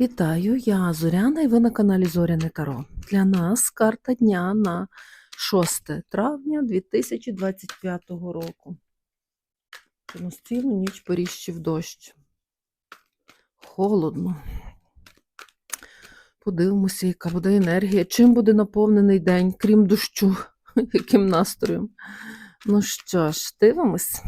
Вітаю, я Зоряна і ви на каналі Зоряне Таро. Для нас карта дня на 6 травня 2025 року. Цілу ніч поріщив дощ. Холодно. Подивимося, яка буде енергія. Чим буде наповнений день, крім дощу, яким настроєм. Ну що ж, дивимось.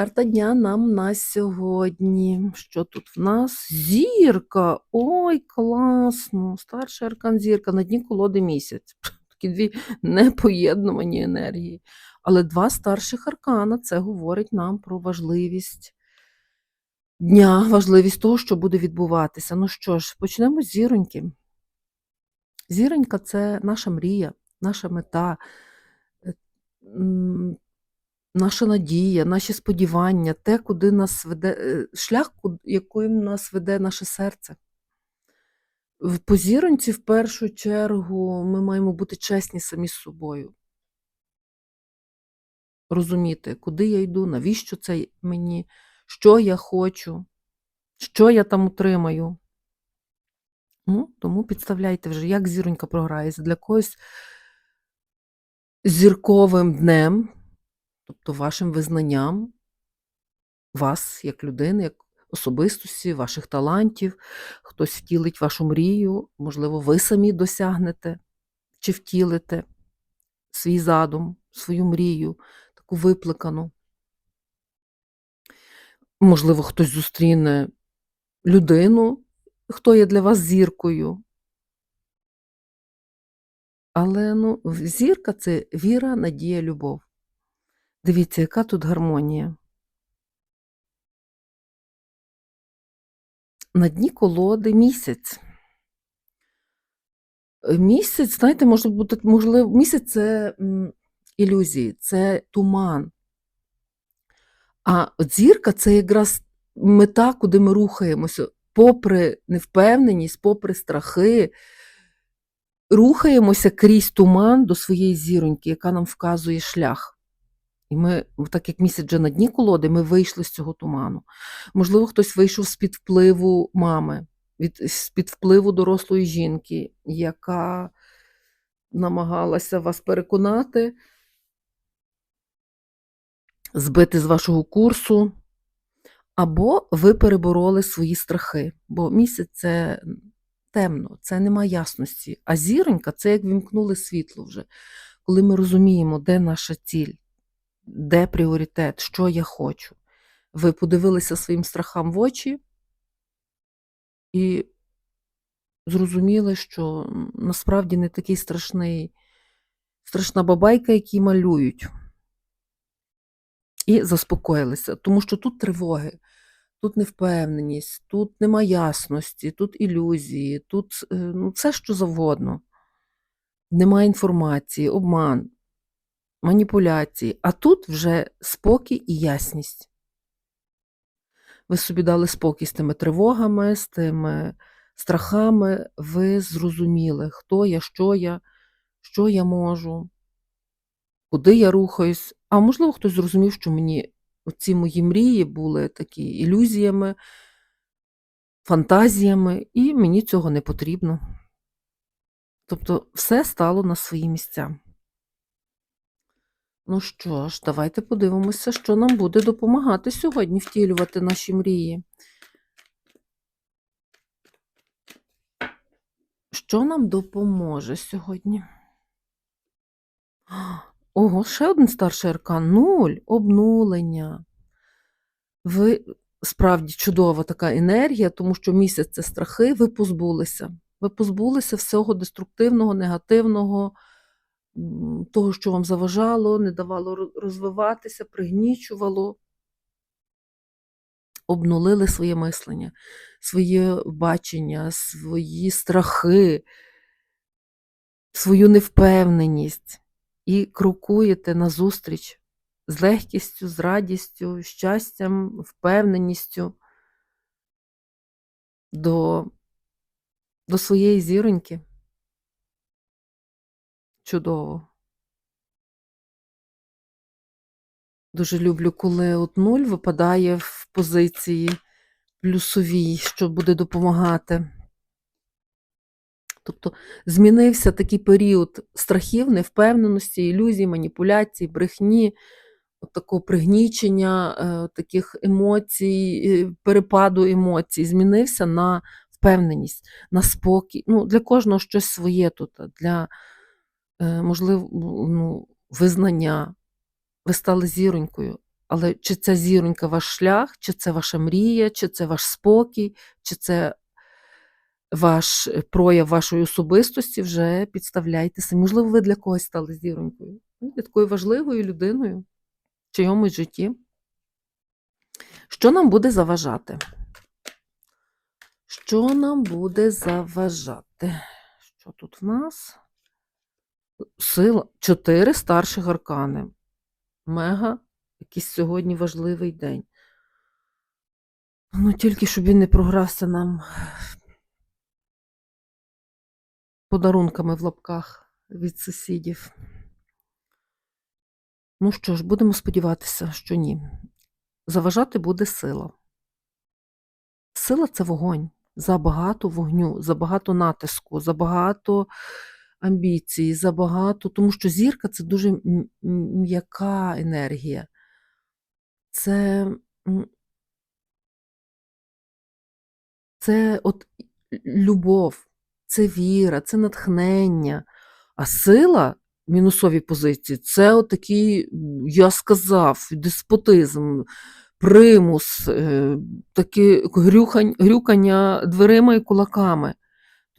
Карта дня нам на сьогодні. Що тут в нас? Зірка. Ой, класно! Старший аркан зірка на дні колоди місяць. Такі дві непоєднувані енергії. Але два старших аркана це говорить нам про важливість дня, важливість того, що буде відбуватися. Ну що ж, почнемо з зіроньки. Зіронька це наша мрія, наша мета. Наша надія, наші сподівання, те, куди нас веде, е, шлях, яким нас веде наше серце. В позіронці, в першу чергу, ми маємо бути чесні самі з собою. Розуміти, куди я йду, навіщо це мені, що я хочу, що я там отримаю. Ну, тому підставляйте вже, як зіронька програється. Для когось зірковим днем, тобто вашим визнанням вас як людини, як особистості, ваших талантів, хтось втілить вашу мрію, можливо, ви самі досягнете чи втілите свій задум, свою мрію, таку випликану. Можливо, хтось зустріне людину, хто є для вас зіркою. Але ну, зірка це віра, надія, любов. Дивіться, яка тут гармонія. На дні колоди місяць. Е, Місяць, знаєте, може бути, можливо, місяць це ілюзії, це туман. А зірка це якраз мета, куди ми рухаємося, попри невпевненість, попри страхи, рухаємося крізь туман до своєї зіроньки, яка нам вказує шлях. І ми, так як місяць вже на дні колоди, ми вийшли з цього туману. Можливо, хтось вийшов з-під впливу мами, від, з-під впливу дорослої жінки, яка намагалася вас переконати, збити з вашого курсу, або ви перебороли свої страхи. Бо місяць це темно, це нема ясності. А зіронька це як вімкнули світло вже, коли ми розуміємо, де наша ціль, де пріоритет, що я хочу. Ви подивилися своїм страхам в очі і зрозуміли, що насправді не такий страшний, страшна бабайка, який малюють. І заспокоїлися, тому що тут тривоги, тут невпевненість, тут нема ясності, тут ілюзії, тут е, ну, все що завгодно. Нема інформації, обман, маніпуляції. А тут вже спокій і ясність. Ви собі дали спокій з тими тривогами, з тими страхами. Ви зрозуміли, хто я, що я, що я можу, куди я рухаюсь. А можливо, хтось зрозумів, що мені ці мої мрії були такі ілюзіями, фантазіями, і мені цього не потрібно. Тобто все стало на свої місця. Ну що ж, давайте подивимося, що нам буде допомагати сьогодні втілювати наші мрії. Що нам допоможе сьогодні? Ого, ще один старший аркан. Нуль, обнулення. Ви справді чудова така енергія, тому що місяць це страхи, ви позбулися. Ви позбулися всього деструктивного, негативного, того, що вам заважало, не давало розвиватися, пригнічувало. Обнулили своє мислення, своє бачення, свої страхи, свою невпевненість і крокуєте назустріч з легкістю, з радістю, щастям, впевненістю до, до своєї зіроньки. Чудово. Дуже люблю, коли от нуль випадає в позиції плюсовій, що буде допомагати. Тобто змінився такий період страхів, невпевненості, ілюзій, маніпуляцій, брехні, от такого пригнічення, е, таких емоцій, е, перепаду емоцій. Змінився на впевненість, на спокій. Ну, для кожного щось своє тут, для, можливо, ну, визнання. Ви стали зіронькою. Але чи це зіронька ваш шлях, чи це ваша мрія, чи це ваш спокій, чи це ваш е, прояв вашої особистості, вже підставляйтеся. Можливо, ви для когось стали зіронькою. Ви такою важливою людиною в чийомусь житті. Що нам буде заважати? Що нам буде заважати? Що тут в нас? Сила. Чотири старших аркани. Мега якийсь сьогодні важливий день. Ну, тільки щоб він не програвся нам подарунками в лапках від сусідів. Ну що ж, будемо сподіватися, що ні. Заважати буде сила. Сила це вогонь. Забагато вогню, забагато натиску, забагато амбіцій, забагато, тому що зірка це дуже м'яка енергія. Це, це от любов, це віра, це натхнення. А сила в мінусовій позиції це отакий, м, я сказав, деспотизм, примус, е, таке грюкання дверима і кулаками.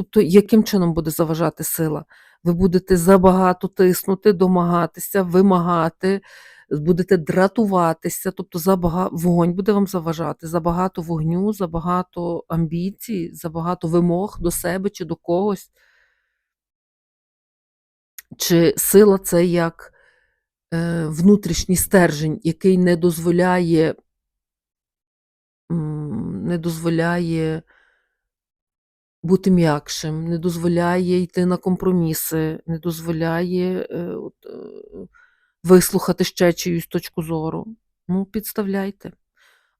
Тобто, яким чином буде заважати сила? Ви будете забагато тиснути, домагатися, вимагати, будете дратуватися, тобто забага... вогонь буде вам заважати, забагато вогню, забагато амбіцій, забагато вимог до себе чи до когось. Чи сила це як е, внутрішній стержень, який не дозволяє, не дозволяє бути м'якшим, не дозволяє йти на компроміси, не дозволяє е, от, е, вислухати ще чиюсь точку зору. Ну, підставляйте.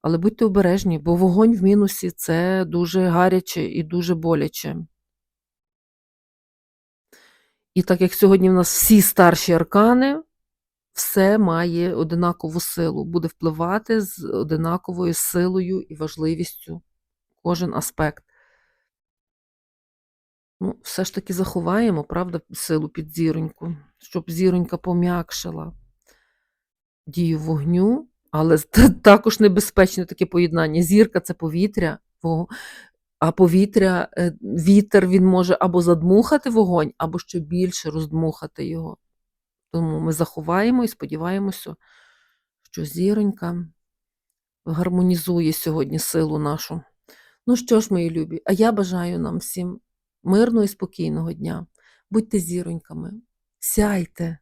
Але будьте обережні, бо вогонь в мінусі це дуже гаряче і дуже боляче. І так як сьогодні в нас всі старші аркани, все має одинакову силу, буде впливати з одинаковою силою і важливістю кожен аспект. Ну, все ж таки заховаємо, правда, силу під зіроньку, щоб зіронька пом'якшила дію вогню, але також небезпечне таке поєднання. Зірка це повітря, а повітря, е, вітер він може або задмухати вогонь, або ще більше роздмухати його. Тому ми заховаємо і сподіваємося, що зіронька гармонізує сьогодні силу нашу. Ну що ж, мої любі, а я бажаю нам всім мирного і спокійного дня. Будьте зіроньками, сяйте.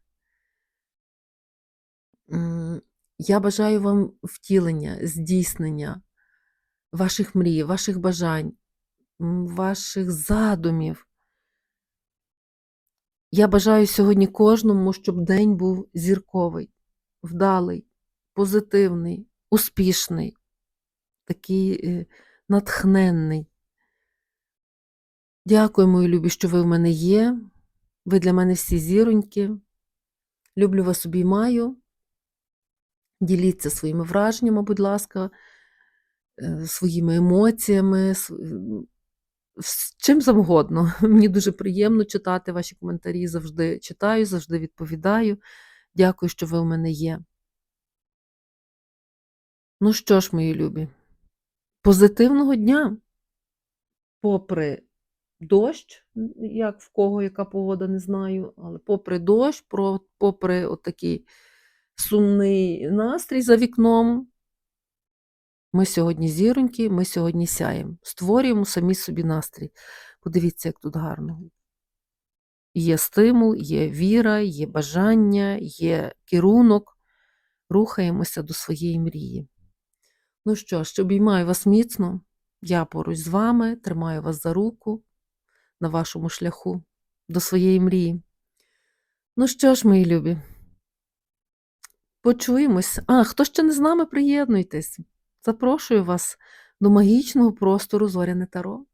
Я бажаю вам втілення, здійснення ваших мрій, ваших бажань, ваших задумів. Я бажаю сьогодні кожному, щоб день був зірковий, вдалий, позитивний, успішний, такий е, натхненний. Дякую, мої любі, що ви в мене є. Ви для мене всі зіроньки. Люблю вас обіймаю. Діліться своїми враженнями, будь ласка, е, своїми емоціями, з чим завгодно. Мені дуже приємно читати ваші коментарі. Завжди читаю, завжди відповідаю. Дякую, що ви в мене є. Ну що ж, мої любі, позитивного дня. Попри дощ, як в кого яка погода, не знаю, але попри дощ, попри отакий сумний настрій за вікном, ми сьогодні зіроньки, ми сьогодні сяємо, створюємо самі собі настрій. Подивіться, як тут гарно. Є стимул, є віра, є бажання, є керунок. Рухаємося до своєї мрії. Ну що ж, обіймаю вас міцно. Я поруч з вами, тримаю вас за руку на вашому шляху до своєї мрії. Ну що ж, мої любі, почуємось. А, хто ще не з нами, приєднуйтесь. Запрошую вас до магічного простору Зоряне Таро.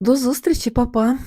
До зустрічі, папа!